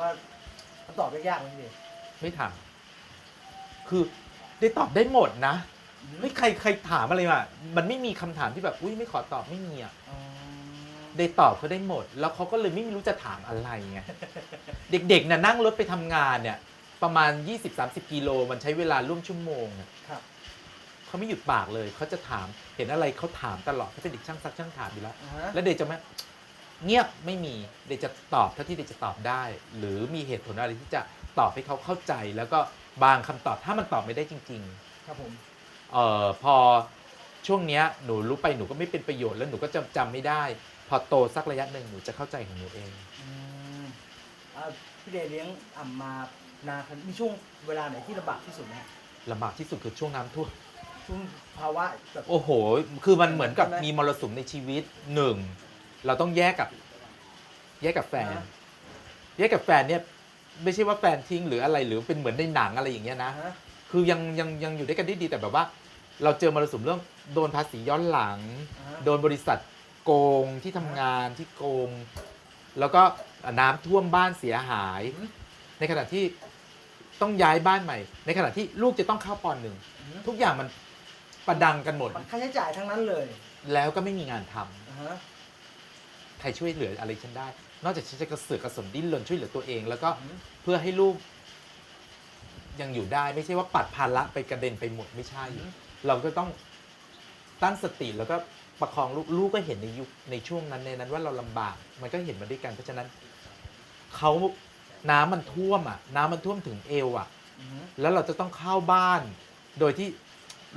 ว่าคำตอบยากๆไหมพี่เดชไม่ถาม คือได้ตอบได้หมดนะอืมไม่ใครใครถามอะไรมามันไม่มีคำถามที่แบบ อุ้ยไม่ขอตอบไม่มีอะ อ๋อได้ตอบเขาได้หมด แล้วเขาก็เลยไม่รู้จะถามอะไรไง เด็กๆน่ะนั่งรถไปทำงานเนี่ย ประมาณ 20-30 กิโลมันใช้เวลาร่วมชั่วโมงอะครับเขาไม่หยุดปากเลย เขาจะถามเห็นอะไรเขาถามตลอดเขาเป็นเด็กช่างซักช่างถามอยู่แล้ว อ่าฮะแล้วเด็กจะไม่ เงียบไม่มีเด็กจะตอบเท่าที่เด็กจะตอบได้ หรือมีเหตุผลอะไรที่จะตอบให้เขาเข้าใจ แล้วก็บางคำตอบถ้ามันตอบไม่ได้จริง ๆ ครับผมเอ่อพอช่วงเนี้ยหนูรู้ไปหนูก็ไม่เป็นประโยชน์แล้วหนูก็จำจำไม่ได้ พอโตสักระยะหนึ่งหนูจะเข้าใจของหนูเอง อืมอ่าพี่เดชเลี้ยงอ่ำมานานขนาดมีช่วงเวลาไหนที่ลำบากที่สุดไหมฮะลำบากที่สุดคือช่วงน้ำท่วม ช่วงภาวะแบบ โอ้โห คือมันเหมือนกับใช่ไหม มีมรสุมในชีวิตหนึ่ง เราต้องแยกกับ แยกกับแฟนอ่าแยกกับแฟนเนี่ย ไม่ใช่ว่าแฟนทิ้งหรืออะไรหรือเป็นเหมือนในหนังอะไรอย่างเงี้ยนะอ่าฮะคือยังยังยังอยู่ด้วยกันได้ดีแต่แบบว่า เราเจอมรสุมเรื่องโดนภาษีย้อนหลังอ่าฮะโดนบริษัทโกงที่ทำงานที่โกง แล้วก็น้ำท่วมบ้านเสียหายอืมในขณะที่ต้องย้ายบ้านใหม่ ในขณะที่ลูกจะต้องเข้าปหนึ่งอืมทุกอย่างมันประดังกันหมด มันค่าใช้จ่ายทั้งนั้นเลย แล้วก็ไม่มีงานทำ อ่าฮะ ใครช่วยเหลืออะไรฉันได้ นอกจากฉันจะกระเสือกกระสนดิ้นรนช่วยเหลือตัวเอง แล้วก็อืมเพื่อให้ลูก ยังอยู่ได้ไม่ใช่ว่าปัดภาระไปกระเด็นไปหมดไม่ใช่ เราก็ต้องตั้งสติแล้วก็ประคองลูกลูกก็เห็นในยุคในช่วงนั้นในนั้นว่าเราลำบาก มันก็เห็นมาด้วยกัน เพราะฉะนั้นเขาน้ำมันท่วมอะ น้ำมันท่วมถึงเอวอะ อืมแล้วเราจะต้องเข้าบ้าน โดยที่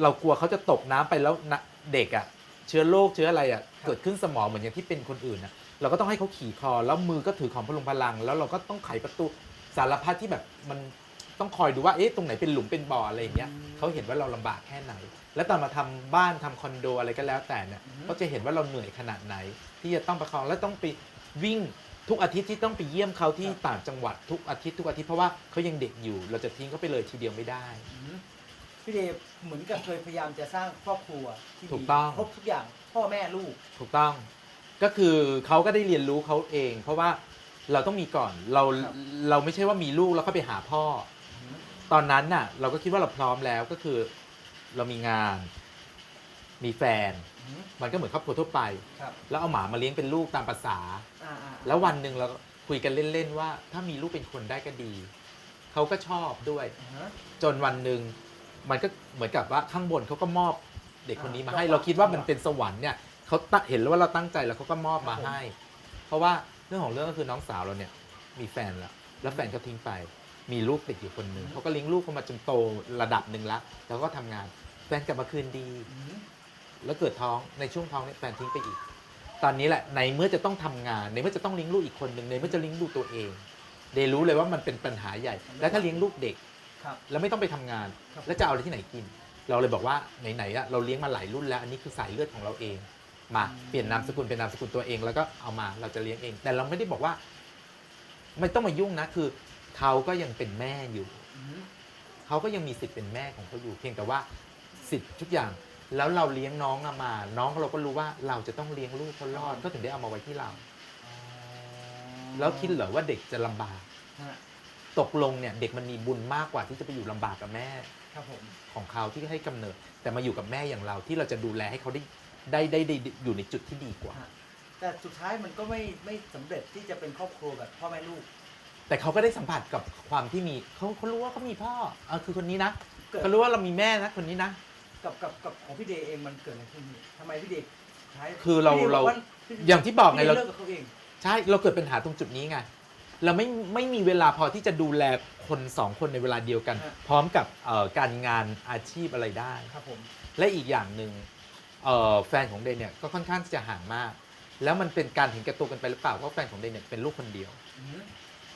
เรากลัวเขาจะตกน้ำไปแล้วนะเด็กอะ่ะ เชื้อโรคเชื้ออะไรอะ่ะเกิดขึ้นสมองเหมือนอย่างที่เป็นคนอื่นนะเราก็ต้องให้เขาขี่คอแล้วมือก็ถือของพลุงพลัง แล้วเราก็ต้องไขประตูสารพัดที่แบบมันต้องคอยดูว่าเอ๊ะตรงไหนเป็นหลุมเป็นบ่ออะไรอย่างเงี้ยเขาเห็นว่าเราลำบากแค่ไหน แล้วตอนมาทำบ้านทำคอนโดอะไรก็แล้วแต่เนี่ยเขาจะเห็นว่าเราเหนื่อยขนาดไหน ที่จะต้องประคองแล้วต้องไปวิ่งทุกอาทิตย์ที่ต้องไปเยี่ยมเขาที่ต่างจังหวัดทุกอาทิตย์ทุกอาทิตย์เพราะว่าเขายังเด็กอยู่ เราจะทิ้งเขาไปเลยทีเดียวไม่ได้ อืม พี่เดชเหมือนกับเคยพยายามจะสร้างครอบครัวที่ดีถูกต้อง ครบทุกอย่างพ่อแม่ลูก ถูกต้องก็คือเขาก็ได้เรียนรู้เขาเอง เพราะว่าเราต้องมีก่อนเราครับ เราไม่ใช่ว่ามีลูกแล้วก็ไปหาพ่ออืมตอนนั้นน่ะ เราก็คิดว่าเราพร้อมแล้วก็คือ เรามีงาน มีแฟน อืมมันก็เหมือนครอบครัวทั่วไป ครับแล้วเอาหมามาเลี้ยงเป็นลูกตามภาษา อ่าอ่าแล้ววันหนึ่งเราก็คุยกันเล่นๆว่า ถ้ามีลูกเป็นคนได้ก็ดีเขาก็ชอบด้วย อ่าฮะจนวันหนึ่ง มันก็เหมือนกับว่าข้างบนเขาก็มอบเด็กคนนี้มาให้อ่าเราคิดว่ามันเป็นสวรรค์เนี่ยเขาตะเห็นแล้วว่าเราตั้งใจแล้วเขาก็มอบมาครับผมให้ เพราะว่าเรื่องของเรื่องก็คือน้องสาวเราเนี่ยมีแฟนแล้วแล้วแฟนเขาทิ้งไป มีลูกติดอยู่คนหนึ่งเขาก็เลี้ยงลูกเขามาจนโตระดับหนึ่งแล้วแล้วก็ทำงานแฟนกลับมาคืนดีอืมแล้วเกิดท้องในช่วงท้องเนี่ยแฟนทิ้งไปอีก ตอนนี้แหละในเมื่อจะต้องทำงาน ในเมื่อจะต้องเลี้ยงลูกอีกคนหนึ่งในเมื่อจะเลี้ยงลูกตัวเอง เดย์รู้เลยว่ามันเป็นปัญหาใหญ่ แล้วถ้าเลี้ยงลูกเด็ก ครับ แล้วไม่ต้องไปทำงาน ครับ แล้วจะเอาอะไรที่ไหนกิน เราเลยบอกว่าไหนๆอะเราเลี้ยงมาหลายรุ่นแล้ว อันนี้คือสายเลือดของเราเอง มาเปลี่ยนนามสกุลเป็นนามสกุลตัวเอง แล้วก็เอามาเราจะเลี้ยงเอง แต่เราไม่ได้บอกว่า ไม่ต้องมายุ่งนะคือเขาก็ยังเป็นแม่อยู่ อืมเขาก็ยังมีสิทธิ์เป็นแม่ของเขาอยู่เพียงแต่ว่าสิทธิ์ทุกอย่างแล้วเราเลี้ยงน้องอะมา น้องเราก็รู้ว่าเราจะต้องเลี้ยงลูกเขารอดก็ถึงได้เอามาไว้ที่เราอ๋อแล้วคิดเหรอว่าเด็กจะลำบาก ฮะ ตกลงเนี่ยเด็กมันมีบุญมากกว่าที่จะไปอยู่ลำบากกับแม่ครับผม ของเขาที่ให้กำเนิด แต่มาอยู่กับแม่อย่างเราที่เราจะดูแลให้เขาได้ได้ได้ได้ได้อยู่ในจุดที่ดีกว่าฮะแต่สุดท้ายมันก็ไม่ไม่สำเร็จที่จะเป็นครอบครัวแบบพ่อแม่ลูก แต่เขาก็ได้สัมผัสกับความที่มีเขาเขารู้ว่าเขามีพ่อเออคือคนนี้นะเกิด เขารู้ว่าเรามีแม่นะคนนี้นะ กับกับกับของพี่เดย์เองมันเกิดอะไรขึ้นพี่ทำไมพี่เดย์สุดท้ายคือเราพี่ดย์เราบว่อย่างที่บอกไงพี่เดย์เรา เลิกกับเขาเอง ใช่เราเกิดปัญหาตรงจุดนี้ไง เราไม่ไม่มีเวลาพอที่จะดูแลคนสองคนในเวลาเดียวกัน ฮะ พร้อมกับเอ่อการงานอาชีพอะไรได้ ครับผมและอีกอย่างหนึ่งเอ่อแฟนของเดนเนี่ยก็ค่อนข้างที่จะห่างมาก แล้วมันเป็นการเห็นแก่ตัวกันไปหรือเปล่าเพราะแฟนของเดนเนี่ยเป็นลูกคนเดียว อืม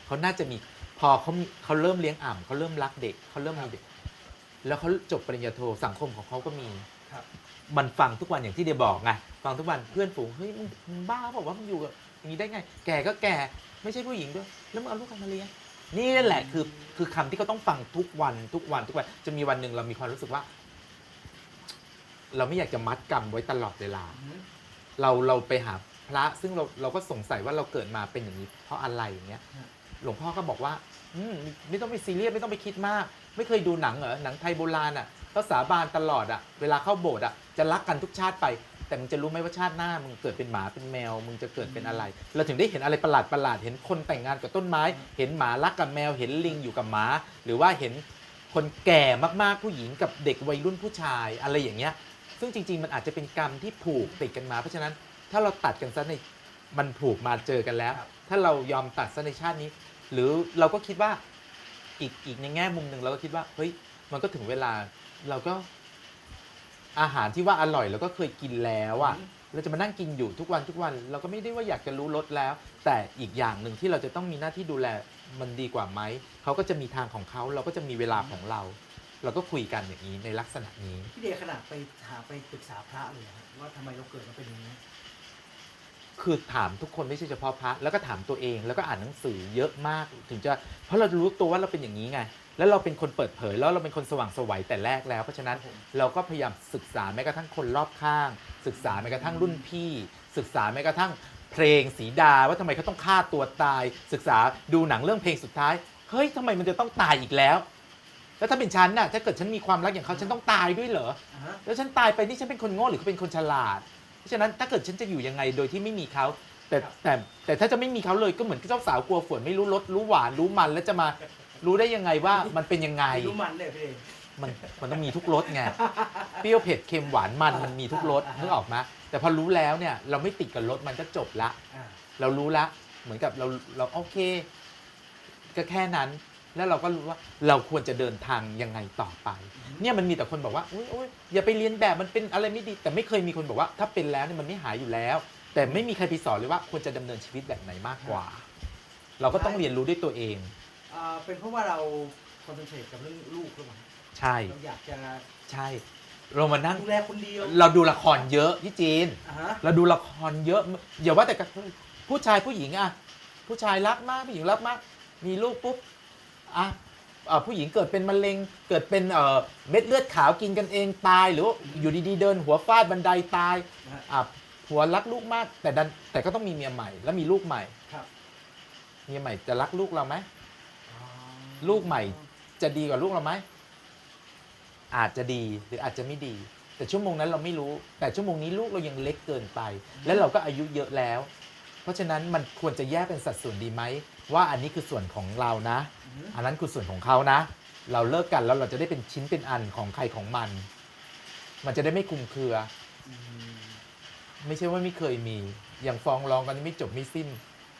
เขาน่าจะมีพอเขามีเขาเริ่มเลี้ยงอ่ำเขาเริ่มรักเด็กเขาเริ่มมีเด็ก แล้วเขาจบปริญญาโทสังคมของเขาก็มี ครับมันฟังทุกวันอย่างที่เดย์บอกไงฟังทุกวันเพื่อนฝูงเฮ้ยมึงมึงบ้าบอกว่าวะมึงอยู่กับอย่างนี้ได้ไง แก่ก็แก่ ไม่ใช่ผู้หญิงด้วย แล้วมึงเอาลูกใครมาเลี้ยงนี่แหละคือคือคำที่เขาต้องฟังทุกวันทุกวันทุกวันจะมีวันหนึ่งเรามีความรู้สึกว่า เราไม่อยากจะมัดกรรมไว้ตลอดเวลา เราเราไปหาพระซึ่งเราเราก็สงสัยว่าเราเกิดมาเป็นอย่างนี้ เพราะอะไรอย่างเงี้ย หลวงพ่อก็บอกว่า อืมไม่ต้องไปซีเรียสไม่ต้องไปคิดมาก ไม่เคยดูหนังเหรอหนังไทยโบราณอะเขาสาบานตลอดอะ เวลาเข้าโบสถ์อะจะรักกันทุกชาติไป แต่มึงจะรู้ไหมว่าชาติหน้ามึงเกิดเป็นหมาเป็นแมว มึงจะเกิดเป็นอะไร เราถึงได้เห็นอะไรประหลาดประหลาดๆเห็นคนแต่งงานกับต้นไม้ เห็นหมารักกับแมวเห็นลิงอยู่กับหมา หรือว่าเห็นคนแก่มากๆผู้หญิงกับเด็กวัยรุ่นผู้ชายอะไรอย่างเงี้ย ซึ่งจริง ๆ มันอาจจะเป็นกรรมที่ผูกติดกันมา เพราะฉะนั้นถ้าเราตัดกันซะในมันผูกมาเจอกันแล้วครับถ้าเรายอมตัดซะในชาตินี้ หรือเราก็คิดว่าอีกอีกในแง่มุมหนึ่งเราก็คิดว่าเฮ้ยมันก็ถึงเวลาเราก็ อาหารที่ว่าอร่อยเราก็เคยกินแล้วอะอืมเราจะมานั่งกินอยู่ทุกวันทุกวัน เราก็ไม่ได้ว่าอยากจะรู้รสแล้ว แต่อีกอย่างหนึ่งที่เราจะต้องมีหน้าที่ดูแลมันดีกว่าไหมเขาก็จะมีทางของเขาเราก็จะมีเวลาของเรา เราก็คุยกันอย่างนี้ในลักษณะนี้ พี่เดชขนาดไปหาไปปรึกษาพระเลยฮะว่าทำไมเราเกิดมาเป็นอย่างนี้ คือถามทุกคนไม่ใช่เฉพาะพระแล้วก็ถามตัวเองแล้วก็อ่านหนังสือเยอะมากถึงจะเพราะเรารู้ตัวว่าเราเป็นอย่างนี้ไง แล้วเราเป็นคนเปิดเผยแล้วเราเป็นคนสว่างไสวัยแต่แรกแล้ว เพราะฉะนั้นครับผมเราก็พยายามศึกษาแม้กระทั่งคนรอบข้าง ศึกษาแม้กระทั่งรุ่นพี่ ศึกษาแม้กระทั่งเพลงสีดาว่าทำไมเขาต้องฆ่าตัวตาย ศึกษาดูหนังเรื่องเพลงสุดท้ายเฮ้ยทำไมมันจะต้องตายอีกแล้ว แล้วถ้าเป็นฉันน่ะถ้าเกิดฉันมีความรักอย่างเขาฉันต้องตายด้วยเหรออ่าฮะแล้วฉันตายไปนี่ฉันเป็นคนโง่หรือเขาเป็นคนฉลาด เพราะฉะนั้นถ้าเกิดฉันจะอยู่ยังไงโดยที่ไม่มีเขาแต่แต่แต่ถ้าจะไม่มีเขาเลยก็เหมือนเจ้าสาวกลัวฝนไม่รู้รสรู้หวานรู้มันแล้วจะมา รู้ได้ยังไงว่ามันเป็นยังไงไม่รู้มันเลยพี่เดชมันมันต้องมีทุกรสไง เปรี้ยวเผ็ดเค็มหวานมันมันมีทุกรสอ่าฮะนึกออกไหมแต่พอรู้แล้วเนี่ยเราไม่ติดกับรสมันก็จบละ อ่าเรารู้ละ เหมือนกับเราเราโอเค ก็แค่นั้น แล้วเราก็รู้ว่าเราควรจะเดินทางยังไงต่อไป เนี่ยมันมีแต่คนบอกว่าอุ้ยอุ้ยอย่าไปเรียนแบบมันเป็นอะไรไม่ดี แต่ไม่เคยมีคนบอกว่า ถ้าเป็นแล้วเนี่ยมันไม่หายอยู่แล้ว แต่ไม่มีใครไปสอนเลยว่าควรจะดำเนินชีวิตแบบไหนมากกว่า เราก็ต้องเรียนรู้ด้วยตัวเอง อ่าเป็นเพราะว่าเราคอนเซนเทรตกับเรื่องลูกหรือเปล่าใช่เราอยากจะใช่ เรามานั่งดูแลคนเดียวเราดูละครเยอะพี่จีน อ่าฮะเราดูละครเยอะอย่าว่าแต่กับผู้ชายผู้หญิงอะผู้ชายรักมากผู้หญิงรักมาก มีลูกปุ๊บอะเอ่อผู้หญิงเกิดเป็นมะเร็งเกิดเป็นเอ่อเม็ดเลือดขาวกินกันเองตาย หรือว่าอยู่ดีๆเดินหัวฟาดบันไดตายนะฮะอะผัวรักลูกมากแต่ดันแต่ก็ต้องมีเมียใหม่ แล้วมีลูกใหม่ ครับ เมียใหม่จะรักลูกเราไหมอ๋อ ลูกใหม่จะดีกว่าลูกเราไหมอาจจะดีหรืออาจจะไม่ดี แต่ชั่วโมงนั้นเราไม่รู้ แต่ชั่วโมงนี้ลูกเรายังเล็กเกินไป และเราก็อายุเยอะแล้ว เพราะฉะนั้นมันควรจะแยกเป็นสัดส่วนดีไหมว่าอันนี้คือส่วนของเรานะอือฮึอันนั้นคือส่วนของเขานะ เราเลิกกันแล้วเราจะได้เป็นชิ้นเป็นอันของใครของมัน มันจะได้ไม่คลุมเครืออืมไม่ใช่ว่าไม่เคยมี อย่างฟ้องร้องกันไม่จบไม่สิ้น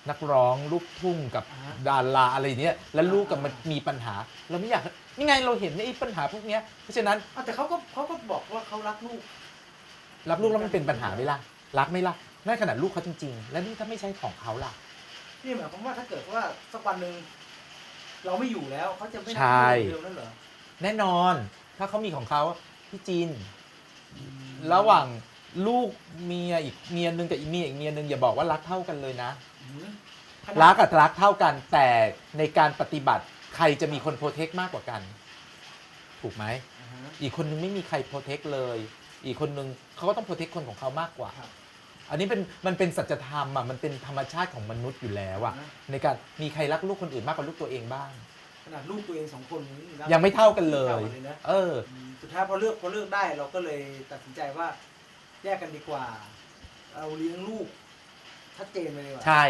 นักร้องลูกทุ่งกับอ่าฮะดาราอะไรอย่างเนี้ยแล้วลูกกับอ่ามัมันมีปัญหา เราไม่อยากนี่ไงเราเห็นไอ้ปัญหาพวกเนี้ยเพราะฉะนั้นอะแต่เขาก็เขาก็บอกว่าเขารักลูก รับลูกแล้วมันเป็นปัญหาไหมล่ะรักไหมล่ะนั่นขนาดลูกเขาจริง ๆ แล้วนี่ถ้าไม่ใช่ของเขาล่ะ นี่หมายความว่าถ้าเกิดว่าสักวันหนึ่งเราไม่อยู่แล้วเขาจะไม่รักใช่ลูกเดิมนั่นเหรอแน่นอนถ้าเขามีของเขาพี่จีน ระหว่าง ลูกเมียอีกเมียหนึ่งกับอีเมียอีกเมียหนึ่งอย่าบอกว่ารักเท่ากันเลยนะอืมขนาดรักกับรักเท่ากันแต่ในการปฏิบัติใครจะมีคนโปรเทคมากกว่ากัน ถูกไหม อ่าฮะ อีกคนนึงไม่มีใครโปรเทคเลย อีกคนนึงเขาก็ต้องโปรเทคคนของเขามากกว่า ครับอันนี้เป็นมันเป็นสัจธรรมอะมันเป็นธรรมชาติของมนุษย์อยู่แล้วอะอ่าฮะในการมีใครรักลูกคนอื่นมากกว่าลูกตัวเองบ้าง ขนาดลูกตัวเองสองคนรักยังไม่เท่ากันเลไม่ท่ายนะเออ อืมสุดท้ายพอเลือกพอเลือกได้เราก็เลยตัดสินใจว่า แยกกันดีกว่า เราเลี้ยงลูกชัดเจนเลยว่ะใช่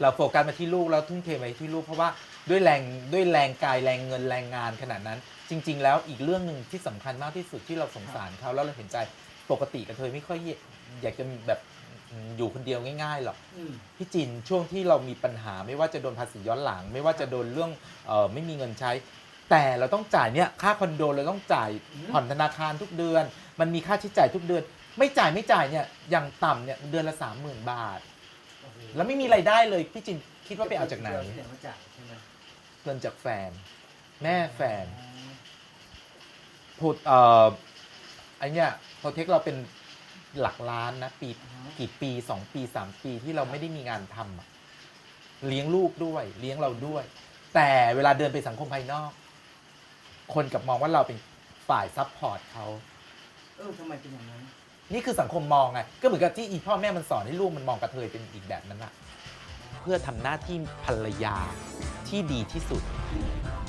เราโฟกัสมาที่ลูกแล้วทุ่มเทไปที่ลูกเพราะว่าด้วยแรงด้วยแรงกายแรงเงินแรงงานขนาดนั้น จริง ๆ แล้วอีกเรื่องหนึ่งที่สำคัญมากที่สุดที่เราสงสารเขาแล้วเราเห็นใจปกติกับเธอไม่ค่อยอยากจะแบบอยู่คนเดียวง่ายๆหรอก อืม พี่จินช่วงที่เรามีปัญหาไม่ว่าจะโดนภาษีย้อนหลัง ไม่ว่าจะโดนเรื่องเออไม่มีเงินใช้ แต่เราต้องจ่ายเนี่ยค่าคอนโดเราต้องจ่ายอืม ผ่อนธนาคารทุกเดือน มันมีค่าใช้จ่ายทุกเดือน ไม่จ่ายไม่จ่ายเนี่ยอย่างต่ำเนี่ยเดือนละสามหมื่นบาทโอ้โหแล้วไม่มีไรายได้เลยพี่จินคิดว่าไปเอาจากไหนที่ไหนมาจ่ายใช่ไหมเงินจากแฟน แม่แฟนพูดเอ่อไอเนี่ยโปรเทคเราเป็นหลักล้านนะปีอ่าฮะกี่ปีสองปีสามปีที่เราไม่ได้มีงานทำอะเลี้ยงลูกด้วย เลี้ยงเราด้วย แต่เวลาเดินไปสังคมภายนอก คนกลับมองว่าเราเป็นฝ่ายซัพพอร์ตเขา เออทำไมเป็นอย่างนั้น นี่คือสังคมมองไงก็เหมือนกับที่อีพ่อแม่มันสอนให้ลูกมันมองกระเทยเป็นอีกแบบนั้นอะเพื่อทำหน้าที่ภรรยาที่ดีที่สุด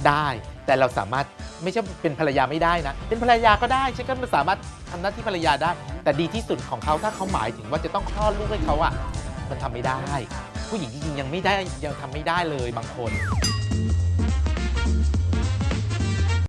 ได้ แต่เราสามารถไม่ใช่เป็นภรรยาไม่ได้นะ เป็นภรรยาก็ได้ฉันก็สามารถทำหน้าที่ภรรยาได้ แต่ดีที่สุดของเขาถ้าเขาหมายถึงว่าจะต้องคลอดลูกให้เขาอะมันทำไม่ได้ ผู้หญิงจริงๆยังไม่ได้ยังทำไม่ได้เลยบางคน